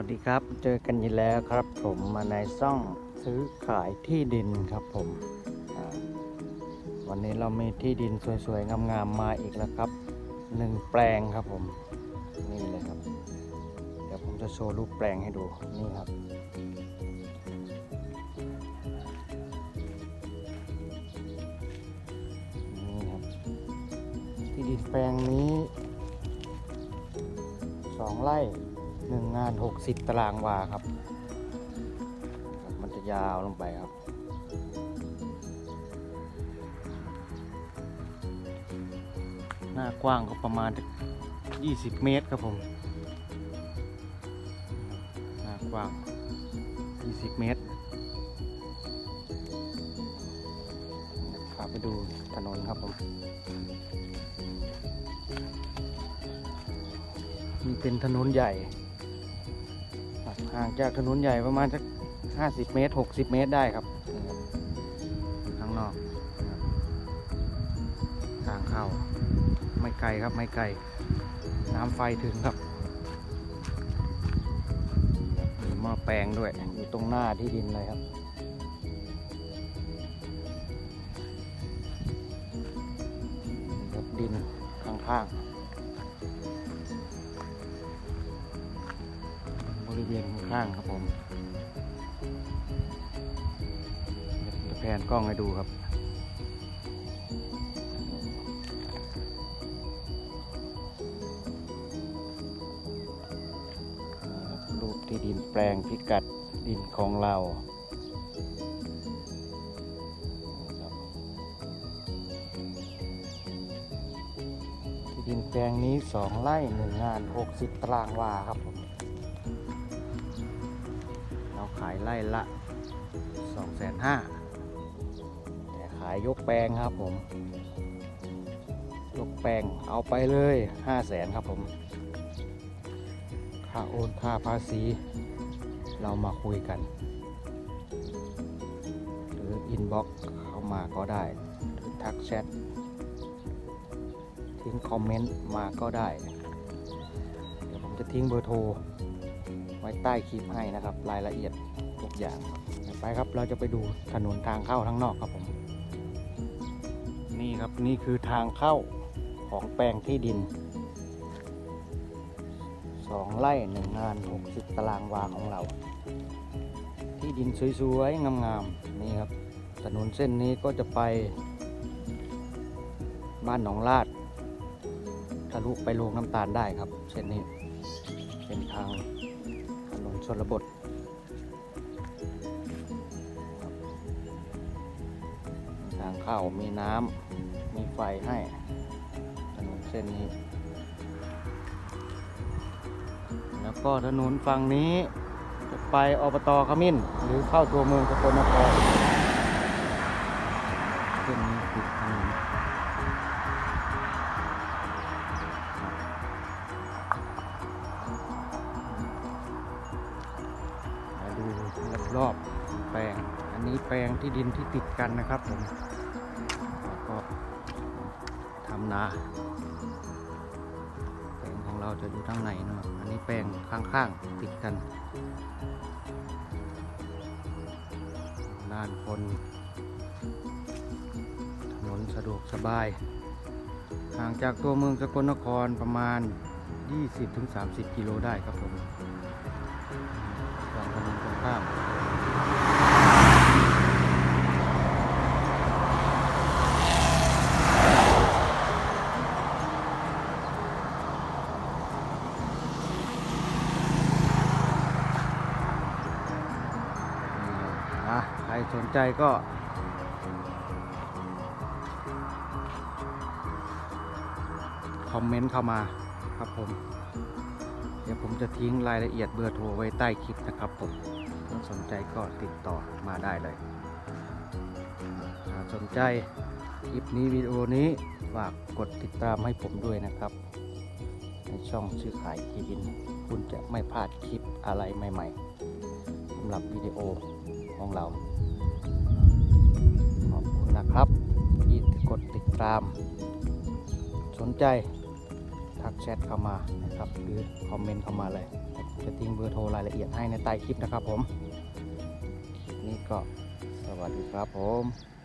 วัสดีครับ เจอกันอีกแล้วครับ ผมมาในซ่องซื้อขายที่ดินครับผมวันนี้เรามีที่ดินสวยๆ งามๆมาอีกแล้วครับหนึ่งแปลงครับผม นี่เลยครับ เดี๋ยวผมจะโชว์รูปแปลงให้ดูนี่ครับ นี่ครับ ที่ดินแปลงนี้สองไร่ หนึ่งงานหกสิบตารางวาครับ มันจะยาวลงไปครับ หน้ากว้างก็ประมาณยี่สิบเมตรครับผม หน้ากว้างยี่สิบเมตรพาไปดูถนนครับผมนี่เป็นถนนใหญ่ ห่างจากถนนใหญ่ประมาณสักห้าสิบเมตรหกสิบเมตรได้ครับข้างนอกทางเข้าไม่ไกลครับไม่ไกล น้ำไฟถึงครับ มีหม้อแปลงด้วย อยู่ตรงหน้าที่ดินเลยครับครับดินข้างๆ ริเวณข้างครับผมจะแพนกล้องให้ดูครับรูปที่ดินแปลงพิกัดดินของเราที่ดินแปลงนี้สองไร่หนึ่งงาน 60 ตารางวาครับผม ขายไร่ละ2องแสนห้าแต่ขายยกแปลงครับผม ยกแปลงเอาไปเลย 5 0 0แสนครับผม ค่าโอนค่าภาษี เรามาคุยกัน หรืออินบ็อกเข้ามาก็ได้ หรือทักแชท ทิ้งคอมเมนต์มาก็ได้ เดี๋ยวผมจะทิ้งเบอร์โทรไว้ใต้คลิปให้นะครับ รายละเอียด อย่างไปครับเราจะไปดูถนนทางเข้าทั้งนอกครับผม นี่ครับนี่คือทางเข้าของแปลงที่ดินสองไร่หนึ่งงาน60ตารางวาของเรา ที่ดินสวยๆงามๆนี่ครับถนนเส้นนี้ก็จะไป บ้านหนองลาดทะลุไปโรงน้ำตาลได้ครับ เส้นนี้เป็นทางถนนชนบทางเข้ามีน้ำมีไฟให้ถนนเส้นนี้ แล้วก็ถนนฝั่งนี้จะไปอบตขมิ้น หรือเข้าตัวเมืองสกลนครเส้นนี้ติดถนนมาดูรอบแปลง อันนี้แปลงที่ดินที่ติดกันนะครับผมแล้ ทำนาแปลงของเราจะอยู่ทางไหนเนาะอันนี้แปลงข้างๆติดกัน ด้านคน ถนนสะดวกสบาย ห่างจากตัวเมืองสกลนครประมาณ 20-30 กิโลได้ครับผมสองถนนตรงข้าม อะใคร สนใจก็คอมเมนต์เข้ามาครับผม เดี๋ยวผมจะทิ้งรายละเอียดเบอร์โทรไว้ใต้คลิปนะครับผมถ้าสนใจก็ติดต่อมาได้เลยถ้าสนใจคลิปนี้วิดีโอนี้ฝากกดติดตามให้ผมด้วยนะครับ ในช่องซื้อขายที่ดิน คุณจะไม่พลาดคลิปอะไรใหม่ ๆสำหรับวิดีโอของเรา ขอบคุณนะครับที่กดติดตาม สนใจทักแชทเข้ามานะครับหรือคอมเมนต์เข้ามาเลย จะทิ้งเบอร์โทรรายละเอียดให้ในใต้คลิปนะครับผม นี่ก็สวัสดีครับผม